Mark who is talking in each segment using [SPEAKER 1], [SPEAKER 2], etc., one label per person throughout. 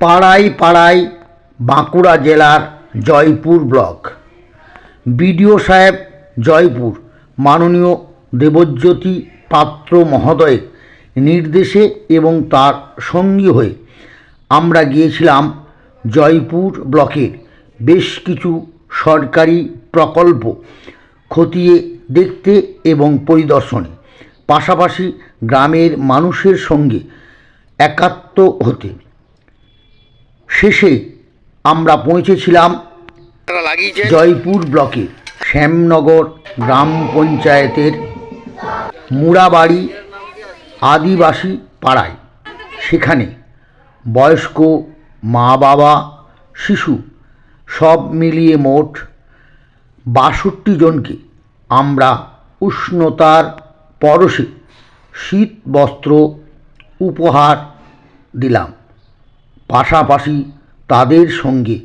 [SPEAKER 1] পাড়ায় পাড়ায় বাঁকুড়া জেলার জয়পুর ব্লক। বিডিও সাহেব, জয়পুর। মাননীয় দেবজ্যোতি পাত্র মহোদয়ের নির্দেশে এবং তার সঙ্গী হয়ে আমরা গিয়েছিলাম জয়পুর ব্লকের বেশ কিছু সরকারি প্রকল্প খতিয়ে দেখতে এবং পরিদর্শনে। পাশাপাশি গ্রামের মানুষের সঙ্গে একাত্ম হতে শেষে আমরা পৌঁছেছিলাম জয়পুর ব্লকে শ্যামনগর গ্রাম পঞ্চায়েতের মুড়াবাড়ি আদিবাসী পাড়ায়। সেখানে বয়স্ক মা বাবা শিশু সব মিলিয়ে মোট বাষট্টি জনকে আমরা উষ্ণতার পরশে শীত বস্ত্র উপহার দিলাম। পাশাপাশি তাদের সঙ্গে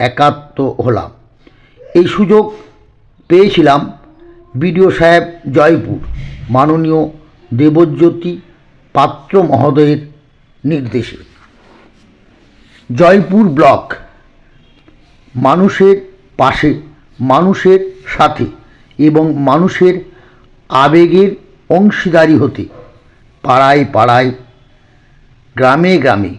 [SPEAKER 1] একাত্ম হলাম। এই সুযোগ পেয়েছিলাম বিডিও সাহেব জয়পুর, মাননীয় দেবজ্যোতি পাত্র মহোদয়ের নির্দেশে। জয়পুর ব্লক মানুষের পাশে, মানুষের সাথে এবং মানুষের আবেগের অংশীদারি হতে পাড়ায় পাড়ায়, গ্রামে গ্রামে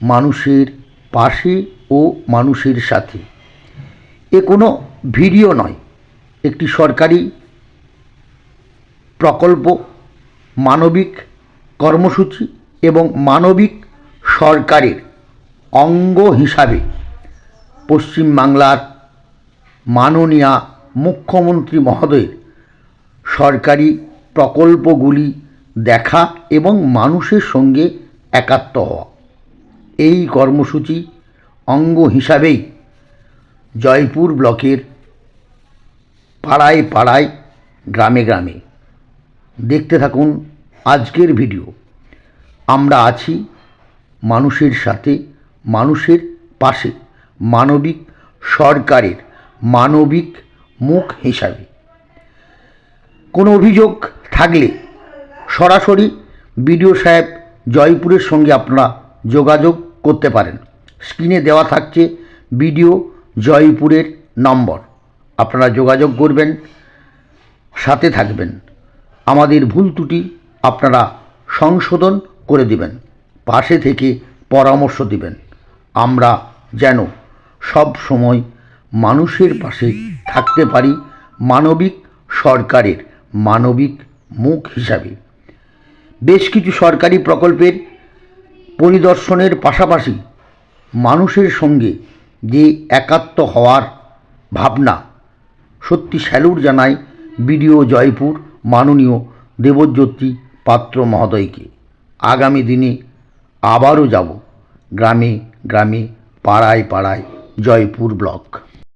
[SPEAKER 1] মানুষের পাশে ও মানুষের সাথে। এ কোনো ভিডিও নয়, একটি সরকারি প্রকল্প, মানবিক কর্মসূচি এবং মানবিক সরকারের অঙ্গ হিসাবে পশ্চিমবাংলার মাননীয়া মুখ্যমন্ত্রী মহোদয়ের সরকারি প্রকল্পগুলি দেখা এবং মানুষের সঙ্গে একাত্ম হওয়া। এই কর্মসূচি অঙ্গ হিসাবেই জয়পুর ব্লকের পাড়ায় পাড়ায়, গ্রামে গ্রামে। দেখতে থাকুন আজকের ভিডিও। আমরা আছি মানুষের সাথে, মানুষের পাশে, মানবিক সরকারের মানবিক মুখ হিসাবে। কোনো অভিযোগ থাকলে সরাসরি বিডিও সাহেব জয়পুরের সঙ্গে আপনারা যোগাযোগ করতে পারেন। স্ক্রিনে দেওয়া থাকছে বিডিও জয়পুরের নম্বর। আপনারা যোগাযোগ করবেন, সাথে থাকবেন। আমাদের ভুল ত্রুটি আপনারা সংশোধন করে দিবেন, পাশে থেকে পরামর্শ দিবেন। আমরা যেন সব সময় মানুষের পাশে থাকতে পারি মানবিক সরকারের মানবিক মুখ হিসাবে। বেশ কিছু সরকারি প্রকল্পের পরিদর্শনের পাশাপাশি মানুষের সঙ্গে যে একাত্ম হওয়ার ভাবনা, সত্যি স্যালুট জানায় বিডিও জয়পুর মাননীয় দেবজ্যোতি পাত্র মহোদয়কে। আগামী দিনে আবারও যাব গ্রামে গ্রামে, পাড়ায় পাড়ায় জয়পুর ব্লক।